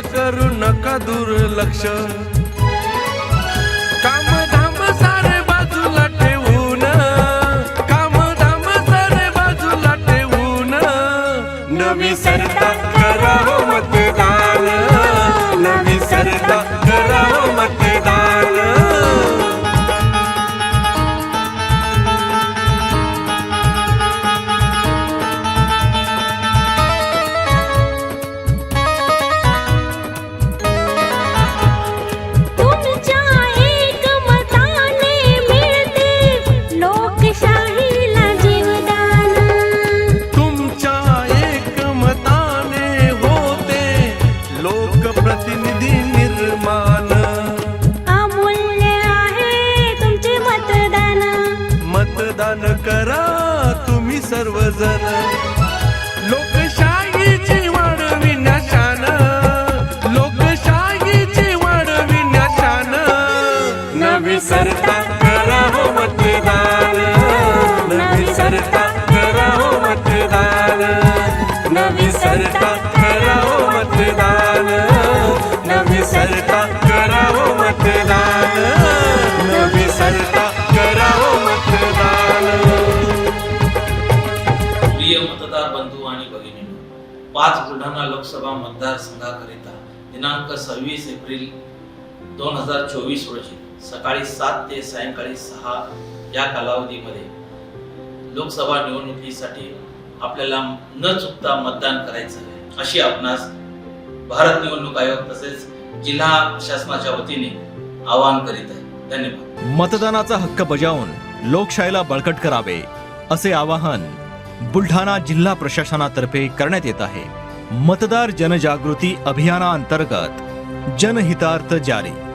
करू नका दुर्लक्ष. करा तुम्ही सर्वजण. लोकशाहीची वाढविण्याशान लोकशाहीची वाढविण्याशान नवी सरता करावं हो मतदान. नवी सरता करावं हो मतदान. नवी सरता करावं हो मतदान. नवी सरता करावं मतदान. बंधू आणि भगिनी पाच बुलढाणा लोकसभा मतदारसंघाकरिता दिनांक सव्वीस एप्रिल दोन हजार चोवीस रोजी सकाळी सात ते सायंकाळी सहा या कालावधीमध्ये लोकसभा निवडणुकीसाठी आपल्याला न चुकता मतदान करायचं आहे अशी आपणास भारत निवडणूक आयोग तसेच जिल्हा शासनाच्या वतीने आवाहन करीत आहे. धन्यवाद. मतदानाचा हक्क बजावून लोकशाहीला बळकट करावे असे आवाहन बुलढाणा जिल्हा प्रशासनातर्फे करण्यात येत आहे. मतदार जनजागृती अभियानाअंतर्गत जनहितार्थ जारी.